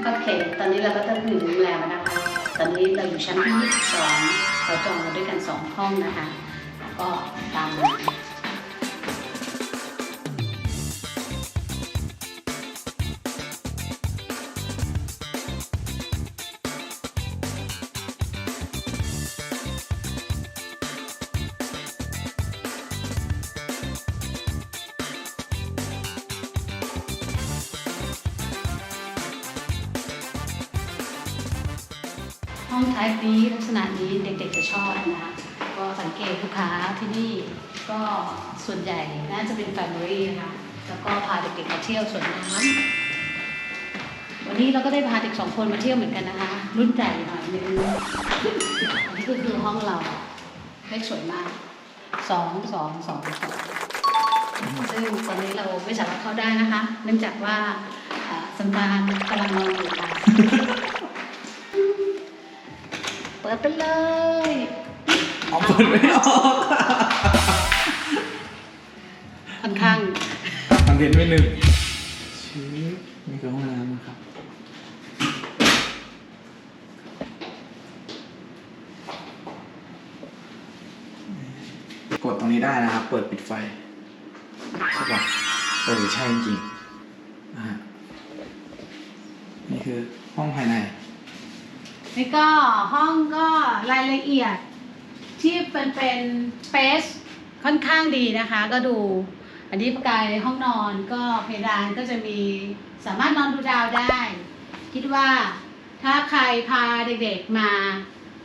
โอเคตอนนี้เราก็จะถึงโรงแรมแล้วนะคะ ตอนนี้เราอยู่ชั้นที่22เราจองมาด้วยกัน 2 ห้องนะคะ ก็ตามมา ชอบนะก็สังเกตลูกค้าที่นี่ก็ส่วนใหญ่น่าจะเป็นแฟมิลี่นะคะแล้วก็พาเด็กๆมาเที่ยวสวนน้ำวันนี้เราก็ได้พาเด็กสองคนมาเที่ยวเหมือนกันนะคะ รุ่นใหญ่หน่อยนึงอันนี้ก็คือห้องเราเลขสวยมากสองสองสองสองซึ่งตอนนี้เราไม่สามารถเข้าได้นะคะ เนื่องจากว่าอ่าสัมภาระกำลังนอนอยู่ค่ะ เปิดไปเลยเอาเปิดไม่ออกค่อนข้างคอนเทนต์ไม่หนึ่งชื้อนี่คือห้องน้ำนะครับ กดตรงนี้ได้นะครับ เปิดปิดไฟใช่ปะเออใช่จริงๆนะฮะนี่คือห้องภายใน นี่ก็ ห้องก็รายละเอียดที่เป็นเป็นสเปซค่อนข้างดีนะคะ ก็ดู อันนี้ประกายห้องนอนก็เพดานก็จะมีสามารถนอนดูดาวได้ คิดว่าถ้าใครพาเด็กๆมา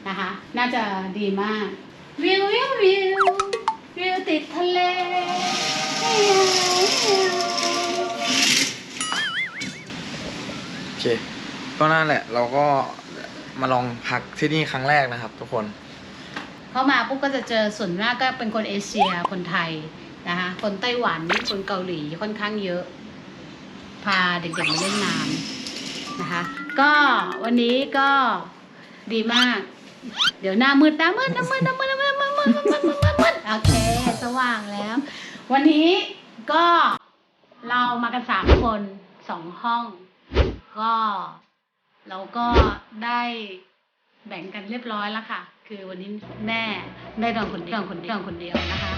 นะคะ น่าจะดีมาก วิววิววิววิวติดทะเลโอเค ก็นั่นแหละเราก็ มาลองพักที่นี่ครั้งแรกนะครับ ทุกคน เข้ามาปุ๊บก็จะเจอส่วนมากก็เป็นคนเอเชียคนไทยนะคะคนไต้หวันคนเกาหลีค่อนข้างเยอะ พาเด็กๆมาเล่นน้ำนะคะ ก็วันนี้ก็ดีมาก เดี๋ยวหน้ามืดหน้ามืดหน้ามืดหน้ามืดหน้ามืดหน้ามืดหน้ามืดหน้ามืดหน้ามืดโอเคสว่างแล้ว วันนี้ก็เรามากันสามคนสองห้อง ก็ เราก็ได้แบ่งกันเรียบร้อยแล้วค่ะ คือวันนี้แม่ได้นอนคนเดียวนอนคนเดียวนอนคนเดียวนะคะ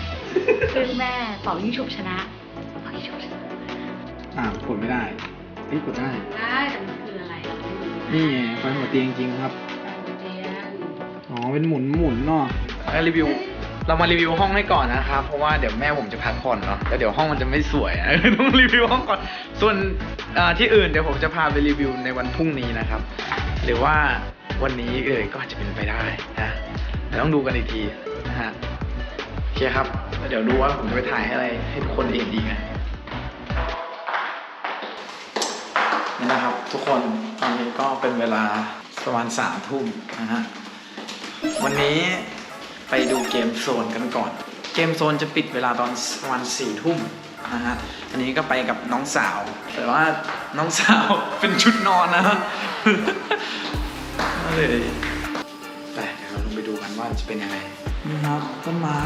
ซึ่งแม่เป่ายิ่งฉุบชนะเป่ายิ่งฉุบชนะอ่ากดไม่ได้เฮ้ยกดได้ ได้แต่มันคืออะไรอะนี่ไงไฟหัวเตียงจริงครับหัวเตียงอ๋อ เป็นหมุนหมุนเนาะรีวิว เรามารีวิวห้องให้ก่อนนะครับ เพราะว่าเดี๋ยวแม่ผมจะพักผ่อนเนาะแล้วเดี๋ยวห้องมันจะไม่สวยต้องรีวิวห้องก่อน ส่วนที่อื่นเดี๋ยวผมจะพาไปรีวิวในวันพรุ่งนี้นะครับ หรือว่าวันนี้เลยก็อาจจะเป็นไปได้นะแต่ต้องดูกันอีกทีนะฮะโอเคครับ เดี๋ยวดูว่าผมจะไปถ่ายให้อะไรให้ทุกคนเห็นดีกันนี่นะครับ ทุกคนตอนนี้ก็เป็นเวลาประมาณสามทุ่มนะฮะวันนี้ ไปดูเกมโซนกันก่อน เกมโซนจะปิดเวลาตอนประมาณสี่ทุ่มนะฮะ อันนี้ก็ไปกับน้องสาว แต่ว่าน้องสาวเป็นชุดนอนนะฮะก็เลยไปเดี๋ยวเราลงไปดูกันว่าจะเป็นยังไงนี่ครับต้นไม้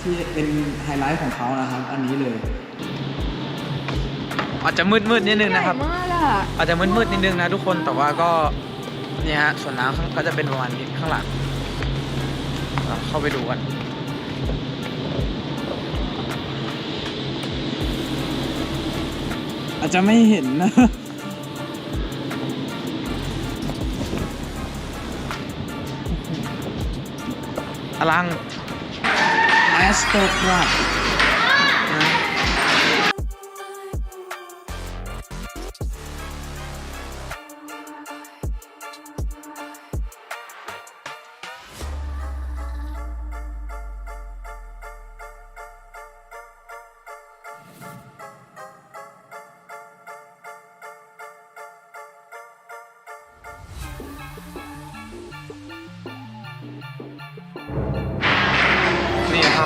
ที่เป็นไฮไลท์ของเขานะครับ อันนี้เลย อาจจะมืดมืดๆนิดนึงนะครับใหญ่มากอะอาจจะมืดมืดๆนิดนึงนะทุกคนแต่ว่าก็เนี่ยฮะส่วนน้ำข้างก็จะเป็นประมาณนี้ข้างหลัง เราเข้าไปดูกันอาจจะไม่เห็นนะอลังแอสโตคราบ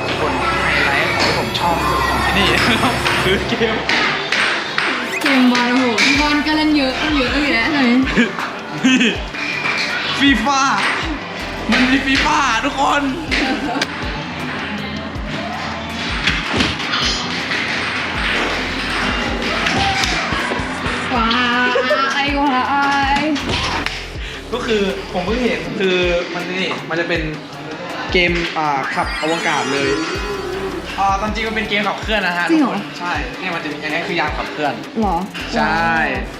ครับทุกคนไฮไลท์ของที่ผมชอบของที่นี่ คือเกมเกมบอลโหที่บอลก็เล่นเยอะเยอะอยู่แล้วเลยนี่ฟีฟ่ามันมีฟีฟ่าทุกคนว้าไอ้ว้าคือผมเพิ่งเห็นคือมันนี่มันจะเป็น เกมอ่าขับอวกาศเลยอ่าตามจริงมันเป็นเกมขับเคลื่อนนะฮะจริงเหรอทุกคนใช่เนี่ยมันจะมีอันนี้คือยานขับเคลื่อน หรอใช่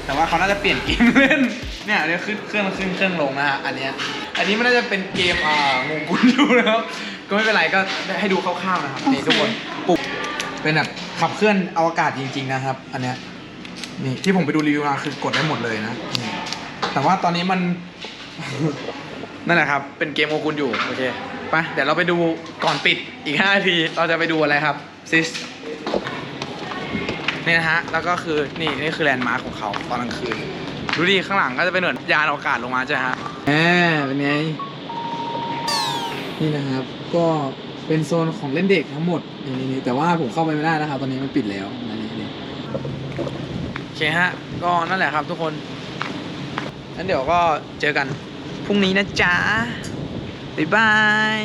แต่ว่าเขาน่าจะเปลี่ยนเกมเล่น เนี่ยอันนี้ขึ้นเครื่องขึ้นเครื่องลงนะฮะ อันเนี้ย อันนี้มันน่าจะเป็นเกมอ่างงกุลอยู่นะครับ ก็ไม่เป็นไรก็ให้ดูคร่าวๆนะครับนี่ทุกคนปุ๊บเป็นแบบขับเคลื่อนอวกาศจริง ๆ นะครับ อันเนี้ย นี่ที่ผมไปดูรีวิวมาคือกดได้หมดเลยนะนี่แต่ว่าตอนนี้มัน นั่นแหละครับ เป็นเกมโอกุลอยู่ โอเคไปเดี๋ยวเราไปดูก่อนปิดอีก5นาที เราจะไปดูอะไรครับซิสนี่นะฮะ แล้วก็คือ นี่นี่คือแลนด์มาร์คของเขาตอนกลางคืน ดูดิข้างหลังก็จะเป็นเหมือนยานอวกาศลงมาใช่ไหมฮะแหมเป็นไง นี่นะครับ ก็เป็นโซนของเล่นเด็กทั้งหมดนี่นี่นี่แต่ว่าผมเข้าไปไม่ได้นะครับ ตอนนี้มันปิดแล้วนะนี่นี่โอเคฮะ ก็นั่นแหละครับทุกคนงั้นเดี๋ยวก็เจอกันพ รุ่งนี้นะจ๊ะบ๊ายบาย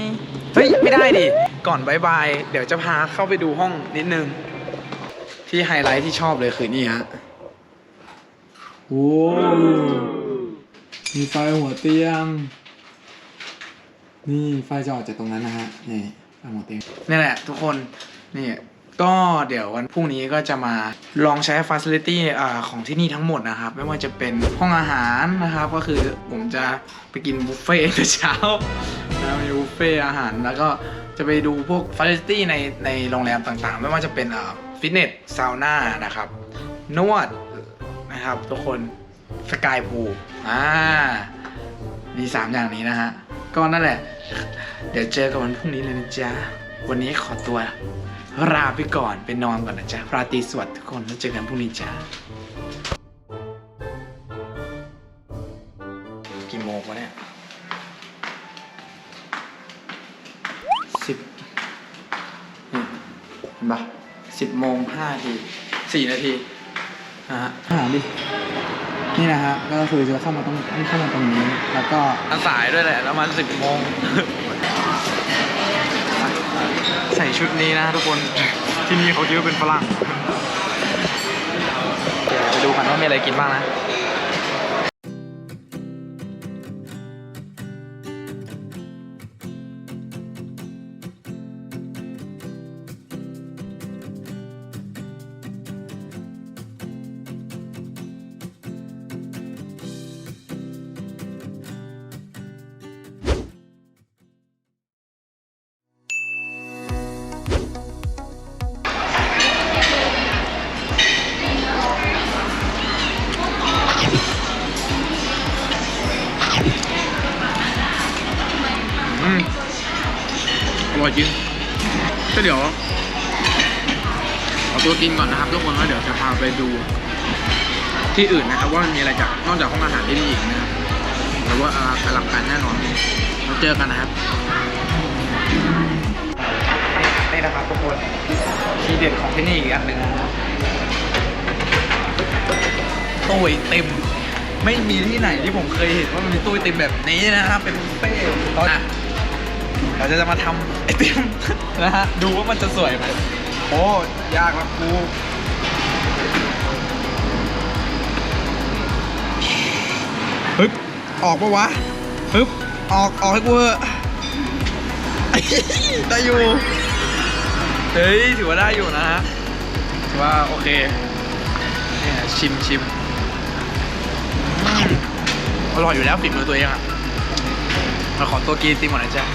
เฮ้ย ไม่ได้ดิ ก่อนบายบาย เดี๋ยวจะพาเข้าไปดูห้องนิดนึง ที่ไฮไลท์ที่ชอบเลยคือนี่ฮะ โอ้มีไฟหัวเตียง นี่ไฟจะออกจากตรงนั้นนะฮะ นี่ไฟหัวเตียงนี่แหละทุกคน นี่ ก็เดี๋ยววันพรุ่งนี้ก็จะมาลองใช้ฟ a ซิลิตี้ของที่นี่ทั้งหมดนะครับ ไม่ว่าจะเป็นห้องอาหารนะครับ ก็คือผมจะไปกินบุฟเฟ่ต์เช้านะมีบุฟเฟ่ต์อาหารแล้วก็จะไปดูพวกฟ a ซิลิตี้ในในโรงแรมต่างๆ ไม่ว่าจะเป็นฟิตเนสซาวน่านะครับ นวดนะครับทุกคนสกายพูลอ่ามี 3 อย่างนี้นะฮะ ก็นั่นแหละ เดี๋ยวเจอกันวันพรุ่งนี้เลยนะจ๊ะ วันนี้ขอตัว ลาไปก่อนไปนอนก่อนนะจ๊ะราตรีสวัสดิ์ทุกคนแล้วเจอกันพรุ่งนี้จ้ากี่โมงวะเนี่ยสิบนี่เห็นปะสิบโมงห้าทีสี่นาทีนะฮะหาดินี่นะฮะก็คือจะเข้ามาต้องเข้ามาตรงนี้ แล้วก็อันสายด้วยแหละ แล้วมันสิบโมง ใส่ชุดนี้นะทุกคน ที่นี่เขาคิดว่าเป็นฝรั่ง เดี๋ยวไปดูกันว่ามีอะไรกินบ้างนะ พาไปดูที่อื่นนะครับ ว่ามันมีอะไรจากนอกจากห้องอาหารที่นี่อีกนะครับหรือว่าอลังการแน่นอนเราเจอกันนะครับนี่นะครับทุกคนทีเด็ดของที่นี่อีกอันหนึ่งนะครับตู้ไอติมไม่มีที่ไหนที่ผมเคยเห็นว่ามันมีตู้ไอติมแบบนี้นะครับ เป็นบุฟเฟ่ต์ตอนเราจะมาทำไอติมนะฮะดูว่ามันจะสวยไหมโอ้ยากล้วกู ออกปะวะฮึบออกออกให้กูเถอะได้อยู่เฮ้ยถือว่าได้อยู่นะฮะถือว่าโอเคเนี่ยชิมชิมอืมอร่อยอยู่แล้วฝีมือตัวเองอะมาขอตัวกินไอติมก่อนนะจ๊ะ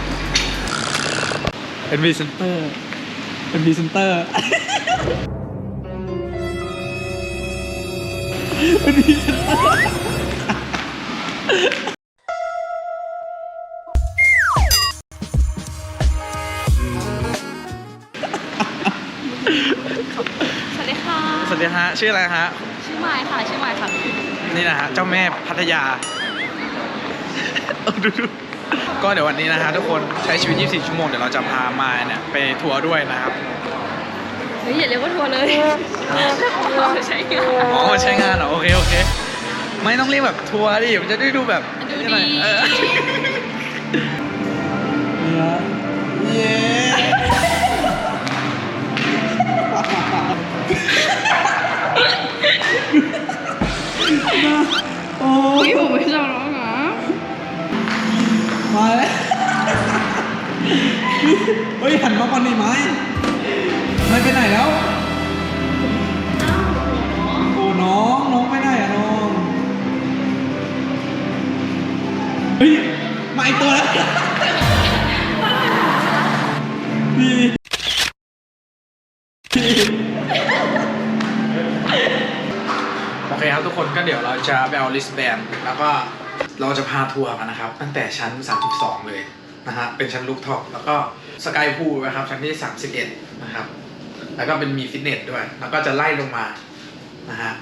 เป็นพรีเซนเตอร์เป็นพรีเซนเตอร์เป็นพรีเซนเตอร์ สวัสดีค่ะ สวัสดีฮะชื่ออะไรฮะ ชื่อไม้ค่ะ ชื่อไม้ค่ะ นี่นะฮะเจ้าแม่พัทยาเออดูดูก็เดี๋ยววันนี้นะฮะทุกคนใช้ชีวิต 24 ชั่วโมง เดี๋ยวเราจะพามาเนี่ยไปทัวร์ด้วยนะครับ เฮ้ยอย่าเรียกว่าทัวร์เลยเราใช้งาน อ๋อใช้งานเหรอโอเคโอเค ไม่ต้องเรียกแบบทัวร์ดิ มันจะได้ดูแบบดูนี่หน่อยดี เออเย้โอ้เฮ้ยผมไม่ชอบร้องนะมาแล้วเฮ้ยหันมาก่อนดิไหมไม่ไปไหนแล้ว เฮ้ยมาอีกตัวแล้วพี่โอเคครับทุกคนก็เดี๋ยวเราจะไปเอาลิสแบนแล้วก็เราจะพาทัวร์กันนะครับ ตั้งแต่ชั้น 32 เลยนะฮะเป็นชั้นลูกท็อปแล้วก็สกายพูลนะครับชั้นที่ 31 นะครับ แล้วก็เป็นมีฟิตเนสด้วย แล้วก็จะไล่ลงมานะฮะ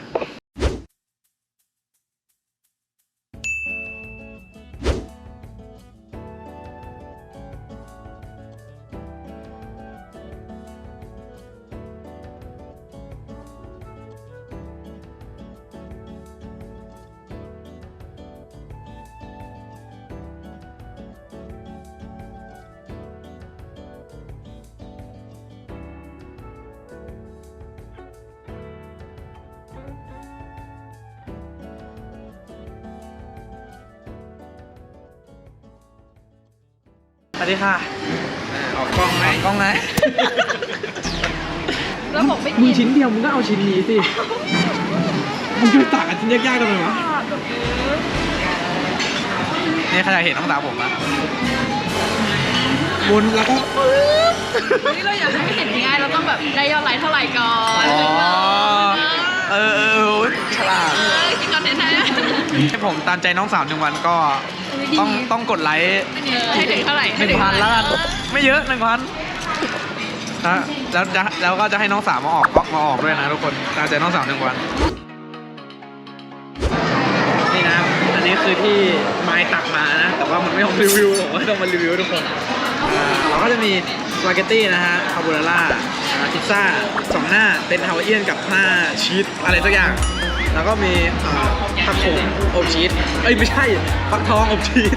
สวัสดีค่ะออกกล้องไหมกล้องไหมแล้วบอกไม่มึกิงนชิ้นเดียวมึงก็เอาชิ้นนี้สิมึงจะไปตักกันชิ้นยากๆกันเลยวะนี่ใครอยากเห็นน้องสาวผมอะมุนแล้วก็นี่เราอยากให้เห็นง่ายเราต้องแบบได้ยอดไลค์เท่าไหร่ก่อนอ๋อเออเออเออฉลาดเออกินคอนเทนต์ไทยให้ผมตามใจน้องสาวหนึ่งวันก็ ต้องต้องกดไลค์ให้ถึงเท่าไหร่หนึ่งพันแล้วกันไม่เยอะหนึ่งพันแล้วแล้วจะแล้วก็จะให้น้องสาวมาออกก๊อกมาออกด้วยนะทุกคนตามใจน้องสาวหนึ่งวัน นี่นะ อันนี้คือที่ไม้ตักมานะ แต่ว่ามันไม่ต้องรีวิวผมว่าต้องมารีวิวทุกคนอ่าเราก็จะมีสปาเกตตี้นะฮะคาโบนาร่าอ่าพิซซ่าสองหน้าเป็นฮาวายเอียนกับหน้าชีสอะไรสักอย่าง แล้วก็มีอ่าผักโขมอบชีสเอ้ยไม่ใช่ฟักทองอบชีส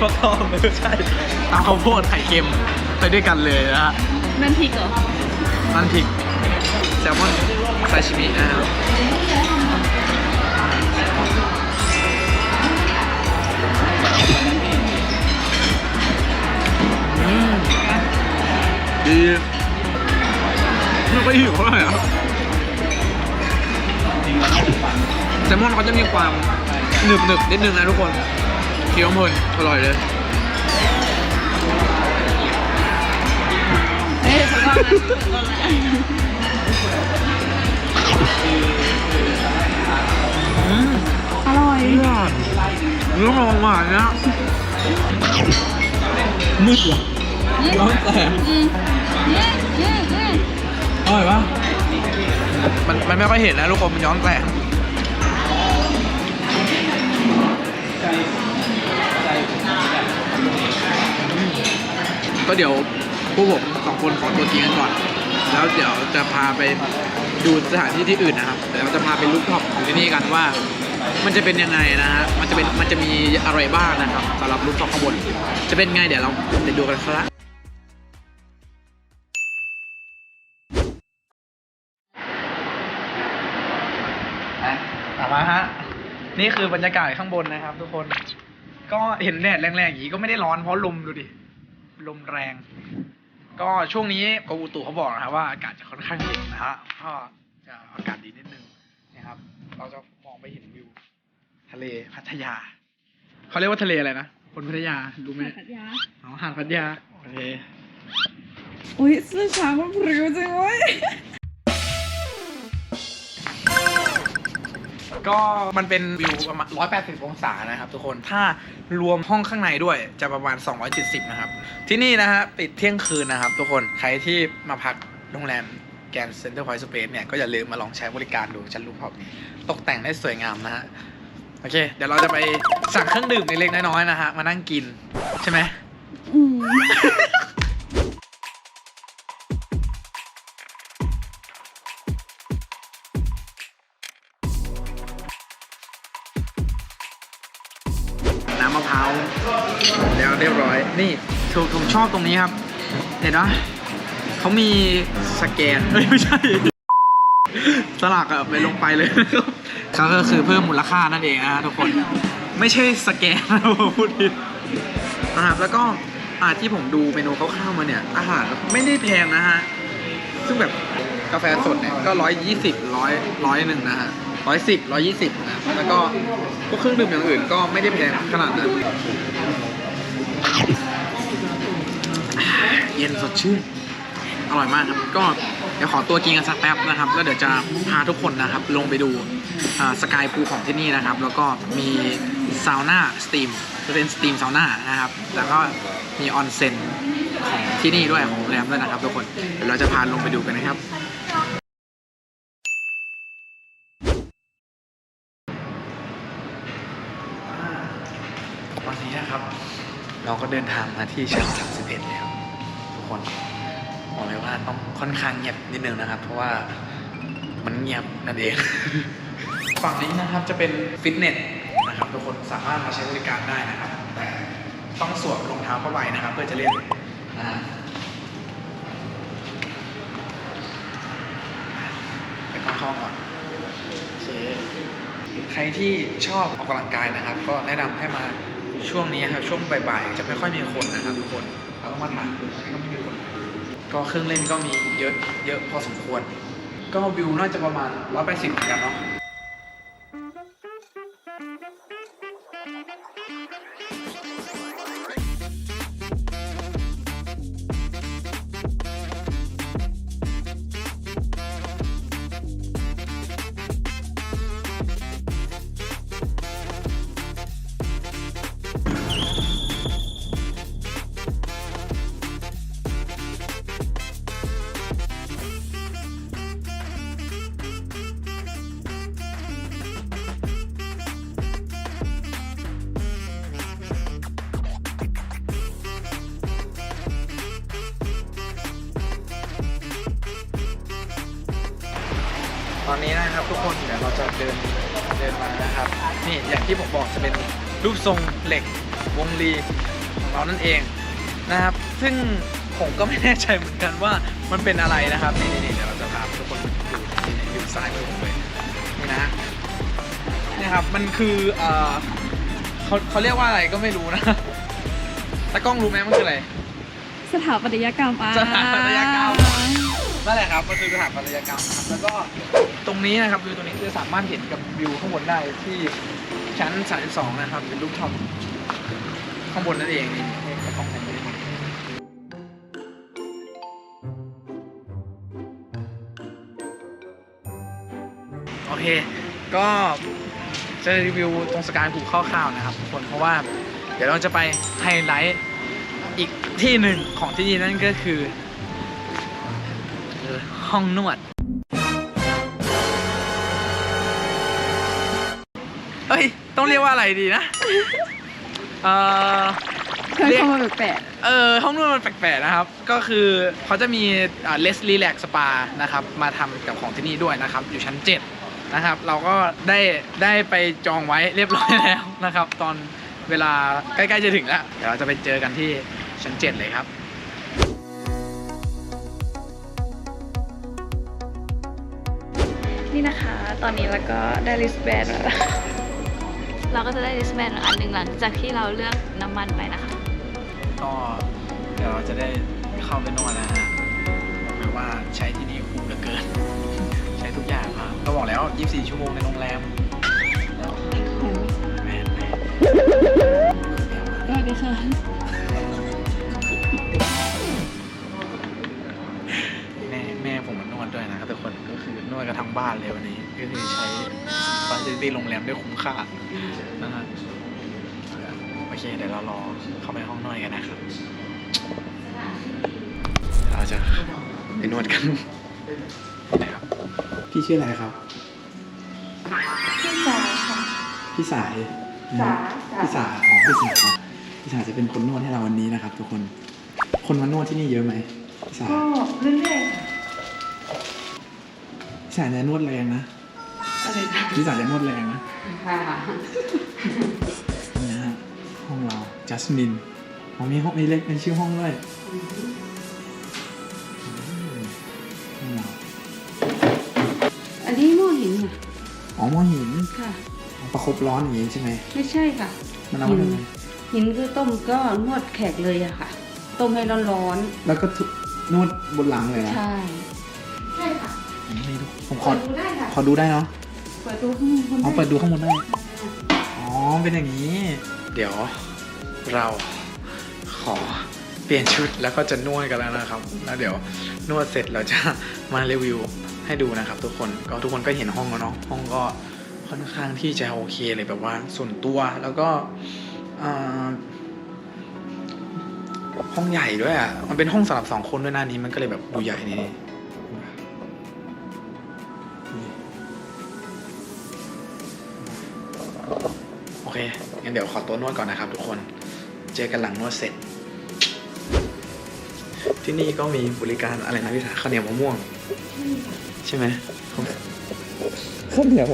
ฟักทองไม่ใช่ตามข้าวโพดไข่เค็มไปด้วยกันเลยนะฮะนั่นพริกเหรอนั่นพริกแซลมอนซาชิมินะครับอืมดีไม่ค่อยหิวเท่าไหร่อะ แซลมอนเขาจะมีความหนึบหนึบๆนิดนึงนะทุกคนเคี้ยวเพลินอร่อยเลยเฮ้ยฉันว่านะอืมอร่อยเนื้อหอมหวานนะมืดว่ะร้อนแสงอืมอืมอืมอืมอร่อยปะ มันมันไม่ค่อยเห็นนะทุกคมันย้อนแสงก็เดี๋ยวพวกผมสองคนขอตัวกินกันก่อน แล้วเดี๋ยวจะพาไปดูสถานที่ที่อื่นนะครับเดี๋ยวเราจะพาไปลุกท็อปของที่นี่กันว่า มันจะเป็นยังไงนะฮะมันจะเป็นมันจะมีอะไรบ้างนะครับสำหรับรูปท็อปข้างบน จะเป็นไงเดี๋ยวเราไปดูกันครับกลับ มาฮะ นี่คือบรรยากาศข้างบนนะครับ ทุกคน ก็เห็นแดดแรงๆอย่างนี้ก็ไม่ได้ร้อนเพราะลมดูดิ ลมแรง ก็ช่วงนี้กรมอุตุเขาบอกนะครับว่าอากาศจะค่อนข้างเย็นนะฮะก็จะอากาศดีนิดนึงนะครับ เราจะมองไปเห็นวิว ทะเลพัทยา เขาเรียกว่าทะเลอะไรนะคนพัทยารู้ไหมผัดยาอ๋อหาดพัทยาโอเค อุ้ยเสื้อช้างมันพริ้วจังเว้ย ก็มันเป็นวิวประมาณ180 องศานะครับทุกคน ถ้ารวมห้องข้างในด้วยจะประมาณ 270 นะครับ ที่นี่นะฮะปิดเที่ยงคืนนะครับ ทุกคน ใครที่มาพักโรงแรมแกนเซ็นเตอร์พอยต์สเปซเนี่ย ก็อย่าลืมมาลองใช้บริการดูชั้นรูปท็อปนี้ตกแต่งได้สวยงามนะฮะ โอเค เดี๋ยวเราจะไปสั่งเครื่องดื่มเล็กๆน้อยๆนะฮะ มานั่งกินใช่ไหม นี่ผมผมชอบตรงนี้ครับ เห็นไหมเขามีสแกนเอ้ยไม่ใช่สลักอะไปลงไปเลยเขาก็คือเพิ่มมูลค่านั่นเองนะทุกคน ไม่ใช่สแกนนะผมพูดผิดนะครับแล้วก็อาที่ผมดูเมนูคร่าวๆมาเนี่ย อาหารไม่ได้แพงนะฮะ ซึ่งแบบกาแฟสดเนี่ยก็ร้อยยี่สิบร้อยร้อยหนึ่งนะฮะร้อยสิบร้อยยี่สิบนะแล้วก็พวกเครื่องดื่มอย่างอื่นก็ไม่ได้แพงขนาดนั้น ย็นสดชื่นอร่อยมากครับ ก็เดี๋ยวขอตัวกินกันสักแป๊บนะครับ แล้วเดี๋ยวจะพาทุกคนนะครับ ลงไปดูสกายพูของที่นี่นะครับ แล้วก็มีซาวน่าสตีมจะเป็นสตีมซาวน่านะครับ แล้วก็มีออนเซ็นของที่นี่ด้วยของโรงแรมด้วยนะครับทุกคน เดี๋ยวเราจะพาลงไปดูกันนะครับวันนี้นะครับ เราก็เดินทางมาที่ชั้น31แล้ว คนบอกเลยว่าต้องค่อนข้างเงียบนิดนึงนะครับ เพราะว่ามันเงียบนั่นเอง ฝั่งนี้นะครับจะเป็นฟิตเนสนะครับทุกคนสามารถมาใช้บริการได้นะครับ แต่ต้องสวมรองเท้าผ้าใบนะครับ เพื่อจะเล่นนะฮะไปเข้าห้องก่อนโอเคใครที่ชอบออกกำลังกายนะครับ ก็แนะนำให้มาช่วงนี้ครับช่วงบ่ายๆจะไม่ค่อยมีคนนะครับทุกคน เราต้องมาถ่ายก็ไม่มีคนก็เครื่องเล่นก็มีเยอะเยอะพอสมควร ก็วิวน่าจะประมาณ180เหมือนกันเนาะ เรานั่นเองนะครับ ซึ่งผมก็ไม่แน่ใจเหมือนกันว่ามันเป็นอะไรนะครับนี่นี่นี่เดี๋ยวเราจะพาทุกคนดูนี่นี่อยู่ซ้ายมือผมเลยนี่นะนี่ครับมันคือเอ่อเขาเขาเรียกว่าอะไรก็ไม่รู้นะตากล้องรู้ไหมมันคืออะไรสถาปัตยกรรมอะสถาปัตยกรรมนั่นแหละครับมันคือสถาปัตยกรรมนะครับแล้วก็ตรงนี้นะครับวิวตรงนี้จะสามารถเห็นกับวิวข้างบนได้ที่ชั้น 32 นะครับเป็นรูปท็อป ข้างบนนั่นเองนี่นี่กล้องแผนนี้โอเค ก็จะรีวิวตรงสกายภูคร่าวๆนะครับทุกคนเพราะว่าเดี๋ยวเราจะไปไฮไลท์อีกที่หนึ่งของที่นี่นั่นก็คือคือห้องนวดเอ้ย ต้องเรียกว่าอะไรดีนะ เออเคยเข้ามาแปลกเออห้องนวดมันแปลกๆนะครับ ก็คือเขาจะมีอ่าเลสรีแลกสปานะครับ มาทำกับของที่นี่ด้วยนะครับ อยู่ชั้น 7 นะครับ เราก็ได้ได้ไปจองไว้เรียบร้อยแล้วนะครับ ตอนเวลาใกล้ๆจะถึงแล้ว เดี๋ยวเราจะไปเจอกันที่ชั้น 7 เลยครับนี่นะคะ ตอนนี้เราก็ได้ลิสแบนแล้ว เราก็จะได้ลิสแบนอันหนึ่งหลังจากที่เราเลือกน้ำมันไปนะคะ ก็เดี๋ยวเราจะได้เข้าไปนวดแล้วฮะบอกเลยว่าใช้ที่นี่คุ้มเหลือเกิน ใช้ทุกอย่างครับก็บอกแล้ว 24 ชั่วโมงในโรงแรมแล้วแม่แม่สวัสดีค่ะแม่แม่ผมมานวดด้วยนะครับทุกคนก็คือนวดกันทั้งบ้านเลยวันนี้ ก็คือใช้ฟาซิลิตี้โรงแรมได้คุ้มค่านะฮะโอเคเดี๋ยวเรารอเข้าไปห้องนวดกันนะครับเดี๋ยวเราจะไปนวดกันนะครับพี่ชื่ออะไรครับ พี่สาค่ะ พี่สายสาพี่สาอ๋อพี่สาพี่สาจะเป็นคนนวดให้เราวันนี้นะครับ ทุกคนคนมานวดที่นี่เยอะไหมพี่สาก็เรื่อยพี่สาจะนวดแรงนะ พี่สาจะนวดแรงนะค่ะนี่นะฮะห้องเราจัสมินอ๋อมีห้องมีเล็กเป็นชื่อห้องด้วยอืมห้องเราอันนี้หม้อหินค่ะอ๋อหม้อหินค่ะประคบร้อนอย่างนี้ใช่ไหมไม่ใช่ค่ะมันเอามาทำไมหินคือต้มก็นวดแขกเลยอะค่ะ ต้มให้ร้อนแล้วก็นวดบนหลังเลยๆนะใช่ใช่ค่ะนี่ดูผมขอเปิดดูได้ค่ะขอดูได้เนาะ เปิดดูข้างบนอ๋อได้เปิดดูข้างบนได้ อ๋อ เป็นอย่างนี้ เดี๋ยวเราขอเปลี่ยนชุดแล้วก็จะนวดกันแล้วนะครับ แล้วเดี๋ยวนวดเสร็จเราจะมารีวิวให้ดูนะครับ ทุกคนก็ทุกคนก็เห็นห้องแล้วเนาะห้องก็ค่อนข้างที่จะโอเคเลยแบบว่าส่วนตัวแล้วก็อ่าห้องใหญ่ด้วยอะมันเป็นห้องสำหรับสองคนด้วยหน้านี้มันก็เลยแบบดูใหญ่นี่ เค งั้นเดี๋ยวขอตัวนวดก่อนนะครับทุกคน เจอกันหลังนวดเสร็จ ที่นี่ก็มีบริการอะไรนะพี่ถาข้าวเหนียวมะม่วง ใช่ไหมข้าวเหนียว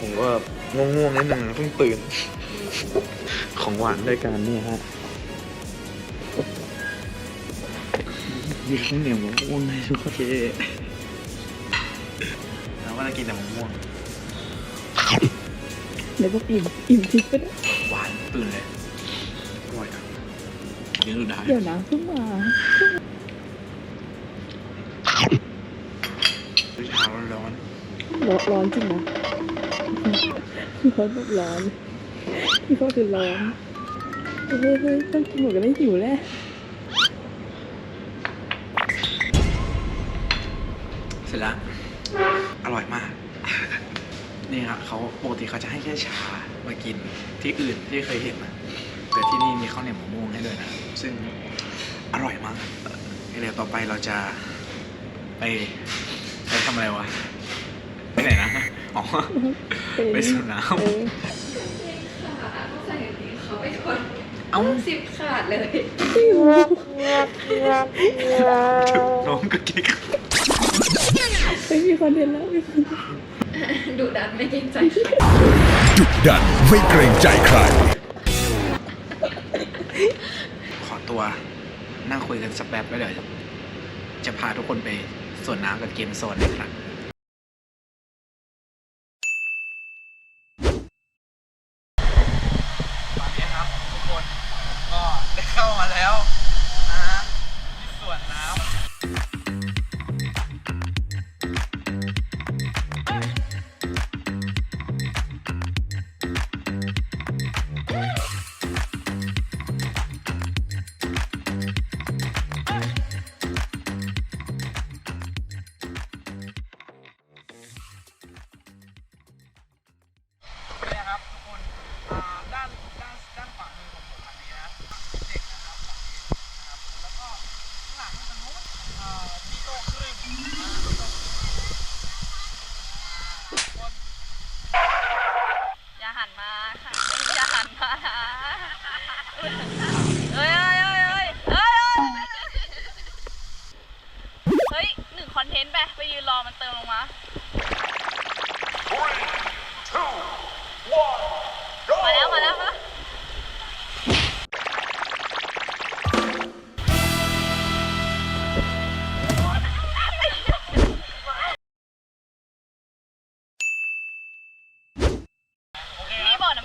ผมก็ง่วงๆนิดนึงเพิ่งตื่น ของหวานด้วยกันนี่ฮะมีข้าวเหนียวมะม่วงให้ทุกโอเคเราก็จะกินแต่มะม่วง แล้วก็อิ่มอิ่มทิพย์ไปด้วยหวานตื่นเลยอร่อยอะเลี้ยงดูได้เดี๋ยวนะเพิ่งมาด้วยเช้าร้อนร้อนร้อนจริงนะร้อนแบบร้อนที่เขาคือร้อนเฮ้ยเฮ้ยต้องกินหมดกันไม่หิวแล้วเสร็จแล้วอร่อยมาก นี่ครับเขาปกติเขาจะให้แค่ชามากินที่อื่นที่เคยเห็นนะแต่ที่นี่มีข้าวเหนียวมะม่วงให้ด้วยนะซึ่งอร่อยมากเดี๋ยวต่อไปเราจะไปไปทำอะไรวะไปไหนนะอ๋อไปสวนน้ำเออเอ้าสิบขาดเลยน้องก็กิ๊กไม่มีคอนเทนต์แล้วมีคอนเทนต์ ดุดันไม่เกรงใจดุดันไม่เกรงใจใคร ขอตัวนั่งคุยกันสักแป๊บแล้วเดี๋ยวจะพาทุกคนไปสวนน้ำกับเกมโซนนะครับ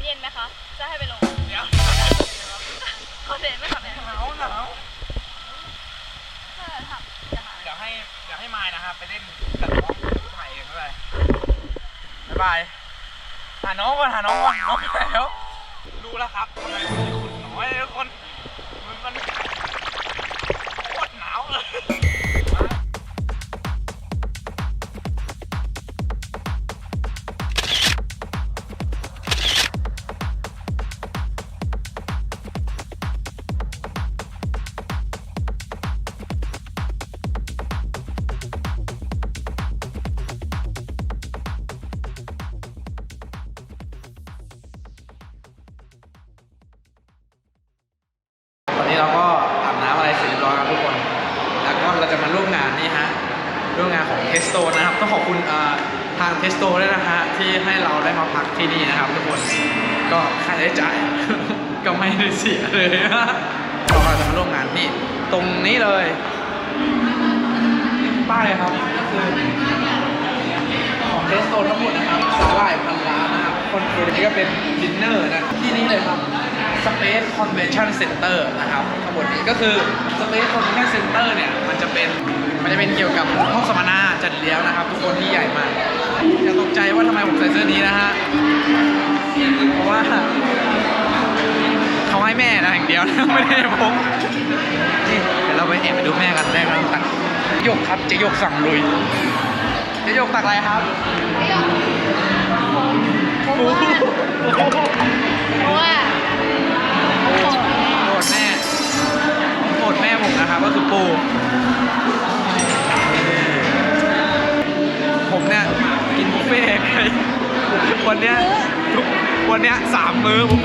ย็นไหมคะ จะให้ไปลงเดี๋ยวคอนเทนต์ไหมคะแม่หนาวหนาวเออทำอย่าหาเดี๋ยวให้เดี๋ยวให้มายนะครับไปเล่นกับน้องถ่ายเองไม่เป็นไรบ๊ายบายหาน้องก่อนหาน้องก่อนน้องอยู่แล้วรู้แล้วครับทำไมมันมีคุณน้อยทุกคนมัน ร่วมงานของเทสโตนะครับต้องขอบคุณทางเทสโตด้วยนะฮะที่ให้เราได้มาพักที่นี่นะครับทุกคนก็ค่าใช้จ่าย ก็ไม่ได้เสียเลยฮะเราจะมาร่วมงานนี่ตรงนี้เลยป้ายครับก็คือของเทสโตทั้งหมดนะครับสาหร่ายพันล้านนะครับคนคืนนี้ก็เป็นดินเนอร์นะที่นี่เลยครับ Space Convention Center นะครับข้างบนนี้ก็คือ Space Convention Center เนี่ย มันจะเป็น มันจะเป็นเกี่ยวกับห้องสัมมนาจัดเลี้ยงนะครับ ทุกคนที่ใหญ่มากอย่าตกใจว่าทำไมผมใส่เสื้อนี้นะฮะเพราะว่าเขาให้แม่นะอย่างเดียวนะไม่ได้ให้ผมนี่เดี๋ยวเราไปแอบไปดูแม่กันได้ไหมตักยกครับจะยกสั่งลุยจะยกตักอะไรครับเ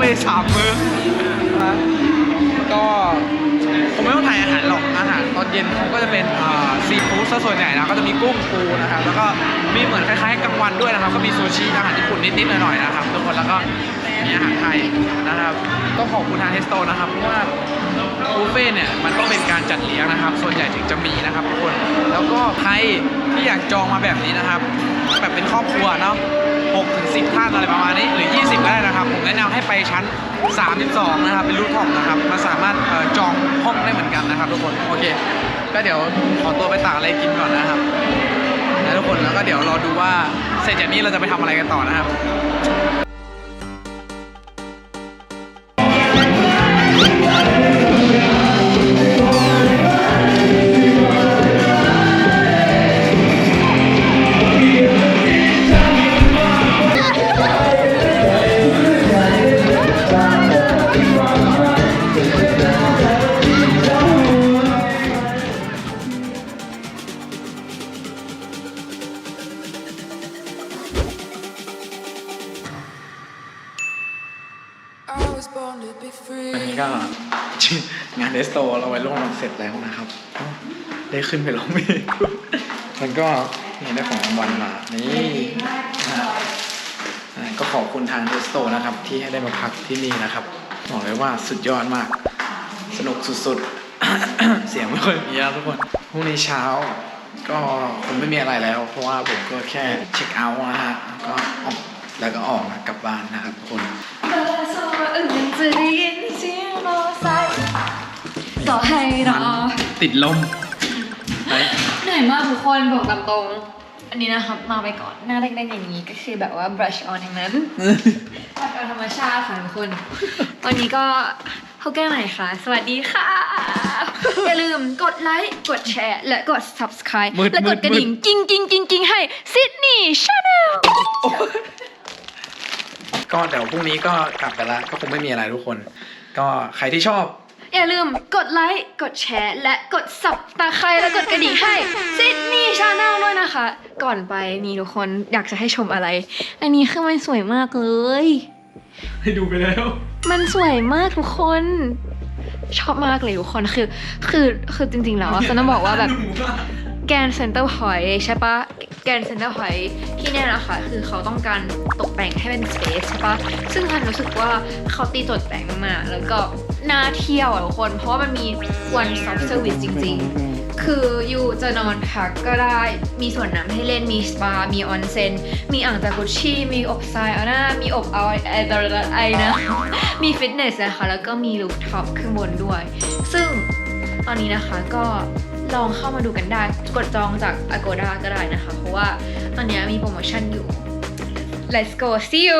ามมื้อบุฟเฟ่ต์สามมื้อนะก็ผมไม่ต้องถ่ายอาหารหรอกอาหารตอนเย็นเขาก็จะเป็นซีฟู้ดซะส่วนใหญ่นะก็จะมีกุ้งปูนะครับแล้วก็มีเหมือนคล้ายๆกลางวันด้วยนะครับ ก็มีซูชิอาหารญี่ปุ่นนิดๆหน่อยๆนะครับทุกคนแล้วก็มีอาหารไทยนะครับต้องขอบคุณทางเทสโตนะครับเพราะว่าบุฟเฟ่เนี่ยมันต้องเป็นการจัดเลี้ยงนะครับ ส่วนใหญ่ถึงจะมีนะครับทุกคนแล้วก็ใครที่อยากจองมาแบบนี้นะครับ แบบเป็นครอบครัวเนาะ 6ถึง10 ท่านอะไรประมาณนี้หรือ 20 ก็ได้นะครับ ผมแนะนำให้ไปชั้น 32 นะครับ เป็นรูทท็อปนะครับมาสามารถจองห้องได้เหมือนกันนะครับ ทุกคน โอเค ก็เดี๋ยวขอตัวไปตักอะไรกินก่อนนะครับนะทุกคนแล้วก็เดี๋ยวรอดูว่าเสร็จจากนี้เราจะไปทำอะไรกันต่อนะครับ ขึ้นไปร้องเพลงมันก็นี่ได้ของรางวัลมา นี่นะฮะอ่าก็ขอบคุณทางเดสโตนะครับ ที่ให้ได้มาพักที่นี่นะครับ บอกเลยว่าสุดยอดมาก สนุกสุดๆ เสียงไม่ค่อยมีแล้วทุกคนพรุ่งนี้เช้า ก็คงไม่มีอะไรแล้ว เพราะว่าผมก็แค่เช็คเอาท์นะฮะก็ออกแล้วก็ออกกลับบ้านนะครับทุกคนเบอร์โทรอื่นจะได้ยินเสียงมอไซค์ต่อให้รอติดลมไปเห นื่อยมากทุกคนบอกตามตรง อันนี้นะครับมาไปก่อนหน้าเด็กๆอย่างนี้ก็คือแบบว่า brush on อย่างนั้นแบบเอาธรรมชาติค่ะทุกคน ตอนนี้ก็เข้าแก้วไหนคะสวัสดีค่ะ อย่าลืมกดไลค์ กดแชร์ และกด subscribe มืดและกดกระดิ่งมืดกิ้งกิ้งกิ้งกิ้งให้ซิดนีย์ชาแนล ก็เดี๋ยวพรุ่งนี้ก็กลับไปละก็คงไม่มีอะไรทุกคน ก็ใครที่ชอบ อย่าลืมกดไลค์ กดแชร์ และกดสับตาใครและกดกระดิ่งให้ซิดนีย์ชาแนลด้วยนะคะ ก่อนไปนี่ทุกคนอยากจะให้ชมอะไร อันนี้คือมันสวยมากเลย ให้ดูไปแล้ว มันสวยมากทุกคน ชอบมากเลยทุกคนคือคือคือจริงๆแล้วอะฉันต้องบอกว่าแบบ แกนเซ็นเตอร์พอยใช่ปะแกนเซ็นเตอร์พอยที่เนี่ยนะคะคือเขาต้องการตกแต่งให้เป็นสเปซใช่ปะซึ่งฉันรู้สึกว่าเขาตีโจทย์แต่งมากๆแล้วก็ น่าเที่ยวอะทุกคน เพราะว่ามันมี one stop service จริง ๆ คืออยู่จะนอนพักก็ได้ มีสวนน้ำให้เล่น มีสปา มีออนเซ็น มีอ่างจากุชชี่ มีอบไซอาน่า มีอบเอาไอไอนะ มีฟิตเนสนะคะ แล้วก็มีลูฟท็อปข้างบนด้วย ซึ่งตอนนี้นะคะก็ลองเข้ามาดูกันได้ กดจองจาก Agoda ก็ได้นะคะ เพราะว่าตอนนี้มีโปรโมชั่นอยู่ let's go see you